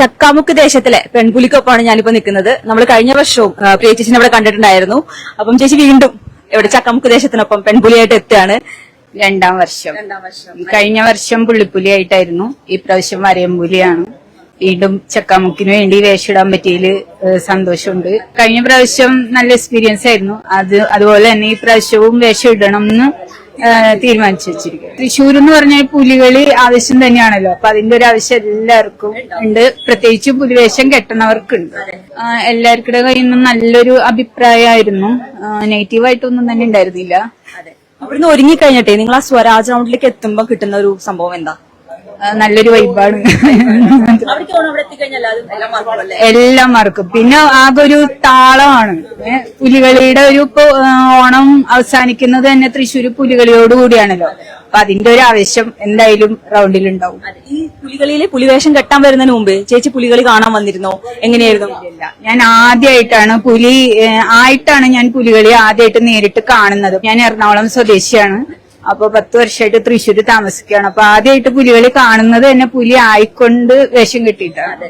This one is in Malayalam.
ചക്കാമുക്ക് ദേശത്തിലെ പെൺപുലിക്കൊപ്പമാണ് ഞാനിപ്പോ നിൽക്കുന്നത്. നമ്മൾ കഴിഞ്ഞ വർഷവും പ്രിയ ചേച്ചിനെ ഇവിടെ കണ്ടിട്ടുണ്ടായിരുന്നു. അപ്പം ചേച്ചി വീണ്ടും ഇവിടെ ചക്കാമുക്ക് ദേശത്തിനൊപ്പം പെൺപുലിയായിട്ട് എത്തുകയാണ്. രണ്ടാം വർഷം. കഴിഞ്ഞ വർഷം പുള്ളിപ്പുലിയായിട്ടായിരുന്നു ഈ പ്രാവശ്യം വരയമ്പുലിയാണ് വീണ്ടും ചക്കാമുക്കിന് വേണ്ടി വേഷിടാൻ പറ്റിയതിൽ സന്തോഷമുണ്ട്. കഴിഞ്ഞ പ്രാവശ്യം നല്ല എക്സ്പീരിയൻസ് ആയിരുന്നു. അത് അതുപോലെ തന്നെ ഈ പ്രാവശ്യവും വേഷം ഇടണം എന്ന് തീരുമാനിച്ചു വെച്ചിരിക്കുന്നത് തൃശ്ശൂർ എന്ന് പറഞ്ഞാൽ പുലികളി ആവശ്യം തന്നെയാണല്ലോ. അപ്പൊ അതിന്റെ ഒരു ആവശ്യം എല്ലാവർക്കും ഉണ്ട്. പ്രത്യേകിച്ച് പുലിവേഷം കെട്ടണവർക്കുണ്ട്. എല്ലാവർക്കുടെ കയ്യിൽ നിന്നും നല്ലൊരു അഭിപ്രായമായിരുന്നു. നെഗറ്റീവായിട്ടൊന്നും തന്നെ ഉണ്ടായിരുന്നില്ല. അവിടുന്ന് ഒരുങ്ങി കഴിഞ്ഞിട്ടേ നിങ്ങൾ ആ സ്വരാജ് റൗണ്ടിലേക്ക് എത്തുമ്പോ കിട്ടുന്ന ഒരു സംഭവം എന്താ? നല്ലൊരു വൈബാണ് എല്ലാം മറക്കും പിന്നെ ആകെ ഒരു താളമാണ് പുലികളിയുടെ ഒരു ഇപ്പൊ ഓണം അവസാനിക്കുന്നത് തന്നെ തൃശ്ശൂർ പുലികളിയോട് കൂടിയാണല്ലോ. അപ്പൊ അതിന്റെ ഒരു ആവശ്യം എന്തായാലും റൗണ്ടിൽ ഉണ്ടാവും ഈ പുലികളിയിലെ പുലിവേഷം കെട്ടാൻ വരുന്നതിന് മുമ്പ് ചേച്ചി പുലികളി കാണാൻ വന്നിരുന്നോ? എങ്ങനെയായിരുന്നു? ഞാൻ ആദ്യമായിട്ടാണ് പുലി ആയിട്ടാണ് ഞാൻ പുലികളി ആദ്യമായിട്ട് നേരിട്ട് കാണുന്നത്. ഞാൻ എറണാകുളം സ്വദേശിയാണ്. അപ്പൊ പത്ത് വർഷമായിട്ട് തൃശ്ശൂര് താമസിക്കുകയാണ്. അപ്പൊ ആദ്യമായിട്ട് പുലികളി കാണുന്നത് തന്നെ പുലി ആയിക്കൊണ്ട് വേഷം കെട്ടിയിട്ടാണ്.